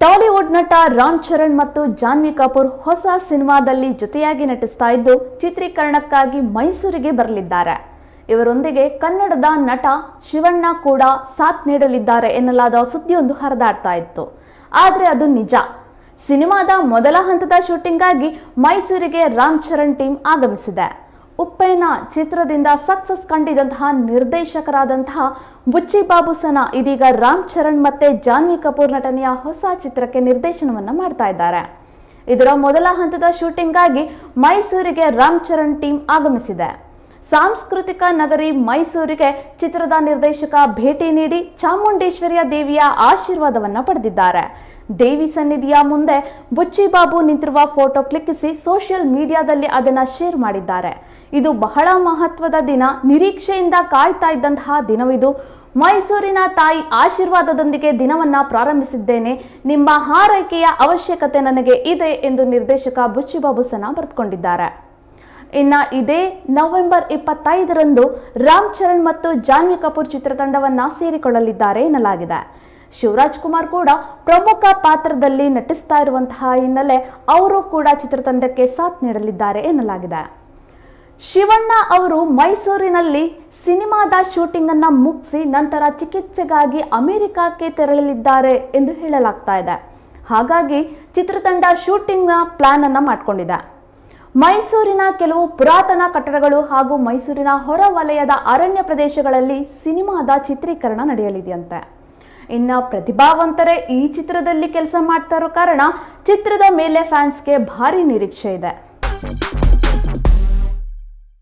Tollywood ನಟ ರಾಮ್ ಚರಣ್ ಮತ್ತು ಜಾನ್ವಿ ಕಪೂರ್ ಹೊಸ ಸಿನಿಮಾದಲ್ಲಿ ಜೊತೆಯಾಗಿ ನಟಿಸ್ತಾ ಇದ್ದು ಚಿತ್ರೀಕರಣಕ್ಕಾಗಿ ಮೈಸೂರಿಗೆ ಬರಲಿದ್ದಾರೆ. ಇವರೊಂದಿಗೆ ಕನ್ನಡದ ನಟ ಶಿವಣ್ಣ ಕೂಡ ಸಾಥ್ ನೀಡಲಿದ್ದಾರೆ ಎನ್ನಲಾದ ಸುದ್ದಿಯೊಂದು ಹರಿದಾಡ್ತಾ ಇತ್ತು. ಆದರೆ ಅದು ನಿಜ. ಸಿನಿಮಾದ ಮೊದಲ ಹಂತದ ಶೂಟಿಂಗ್ಗಾಗಿ ಮೈಸೂರಿಗೆ ರಾಮ್ ಚರಣ್ ಟೀಮ್ ಆಗಮಿಸಿದೆ. ಉಪ್ಪೇನ ಚಿತ್ರದಿಂದ ಸಕ್ಸಸ್ ಕಂಡಿದಂತಹ ನಿರ್ದೇಶಕರಾದಂತಹ ಬುಚ್ಚಿ ಬಾಬುಸನ ಇದೀಗ ರಾಮ್ ಚರಣ್ ಮತ್ತೆ ಜಾನ್ವಿ ಕಪೂರ್ ನಟನೆಯ ಹೊಸ ಚಿತ್ರಕ್ಕೆ ನಿರ್ದೇಶನವನ್ನ ಮಾಡ್ತಾ ಇದ್ದಾರೆ. ಇದರ ಮೊದಲ ಹಂತದ ಶೂಟಿಂಗ್ಗಾಗಿ ಮೈಸೂರಿಗೆ ರಾಮ್ ಚರಣ್ ಟೀಮ್ ಆಗಮಿಸಿದೆ. ಸಾಂಸ್ಕೃತಿಕ ನಗರಿ ಮೈಸೂರಿಗೆ ಚಿತ್ರದ ನಿರ್ದೇಶಕ ಭೇಟಿ ನೀಡಿ ಚಾಮುಂಡೇಶ್ವರಿಯ ದೇವಿಯ ಆಶೀರ್ವಾದವನ್ನ ಪಡೆದಿದ್ದಾರೆ. ದೇವಿ ಸನ್ನಿಧಿಯ ಮುಂದೆ ಬುಚ್ಚಿ ಬಾಬು ನಿಂತಿರುವ ಫೋಟೋ ಕ್ಲಿಕ್ಕಿಸಿ ಸೋಷಿಯಲ್ ಮೀಡಿಯಾದಲ್ಲಿ ಅದನ್ನ ಶೇರ್ ಮಾಡಿದ್ದಾರೆ. ಇದು ಬಹಳ ಮಹತ್ವದ ದಿನ. ನಿರೀಕ್ಷೆಯಿಂದ ಕಾಯ್ತಾ ಇದ್ದಂತಹ ದಿನವಿದು. ಮೈಸೂರಿನ ತಾಯಿ ಆಶೀರ್ವಾದದೊಂದಿಗೆ ದಿನವನ್ನ ಪ್ರಾರಂಭಿಸಿದ್ದೇನೆ. ನಿಮ್ಮ ಹಾರೈಕೆಯ ಅವಶ್ಯಕತೆ ನನಗೆ ಇದೆ ಎಂದು ನಿರ್ದೇಶಕ ಬುಚ್ಚಿಬಾಬು ಬಾಬುಸನ ಬರೆದುಕೊಂಡಿದ್ದಾರೆ. ಇನ್ನ ಇದೇ ನವೆಂಬರ್ ಇಪ್ಪತ್ತೈದರಂದು ರಾಮ್ ಚರಣ್ ಮತ್ತು ಜಾನ್ವಿ ಕಪೂರ್ ಚಿತ್ರತಂಡವನ್ನ ಸೇರಿಕೊಳ್ಳಲಿದ್ದಾರೆ ಎನ್ನಲಾಗಿದೆ. ಶಿವರಾಜ್ ಕುಮಾರ್ ಕೂಡ ಪ್ರಮುಖ ಪಾತ್ರದಲ್ಲಿ ನಟಿಸ್ತಾ ಇರುವಂತಹ ಹಿನ್ನೆಲೆ ಅವರು ಕೂಡ ಚಿತ್ರತಂಡಕ್ಕೆ ಸಾಥ್ ನೀಡಲಿದ್ದಾರೆ ಎನ್ನಲಾಗಿದೆ. ಶಿವಣ್ಣ ಅವರು ಮೈಸೂರಿನಲ್ಲಿ ಸಿನಿಮಾದ ಶೂಟಿಂಗ್ ಅನ್ನ ಮುಗಿಸಿ ನಂತರ ಚಿಕಿತ್ಸೆಗಾಗಿ ಅಮೆರಿಕಕ್ಕೆ ತೆರಳಲಿದ್ದಾರೆ ಎಂದು ಹೇಳಲಾಗ್ತಾ ಇದೆ. ಹಾಗಾಗಿ ಚಿತ್ರತಂಡ ಶೂಟಿಂಗ್ನ ಪ್ಲಾನ್ ಅನ್ನ ಮಾಡಿಕೊಂಡಿದೆ. ಮೈಸೂರಿನ ಕೆಲವು ಪುರಾತನ ಕಟ್ಟಡಗಳು ಹಾಗೂ ಮೈಸೂರಿನ ಹೊರವಲಯದ ಅರಣ್ಯ ಪ್ರದೇಶಗಳಲ್ಲಿ ಸಿನಿಮಾದ ಚಿತ್ರೀಕರಣ ನಡೆಯಲಿದೆಯಂತೆ. ಇನ್ನ ಪ್ರತಿಭಾವಂತರೇ ಈ ಚಿತ್ರದಲ್ಲಿ ಕೆಲಸ ಮಾಡ್ತಾ ಕಾರಣ ಚಿತ್ರದ ಮೇಲೆ ಫ್ಯಾನ್ಸ್ಗೆ ಭಾರಿ ನಿರೀಕ್ಷೆ ಇದೆ.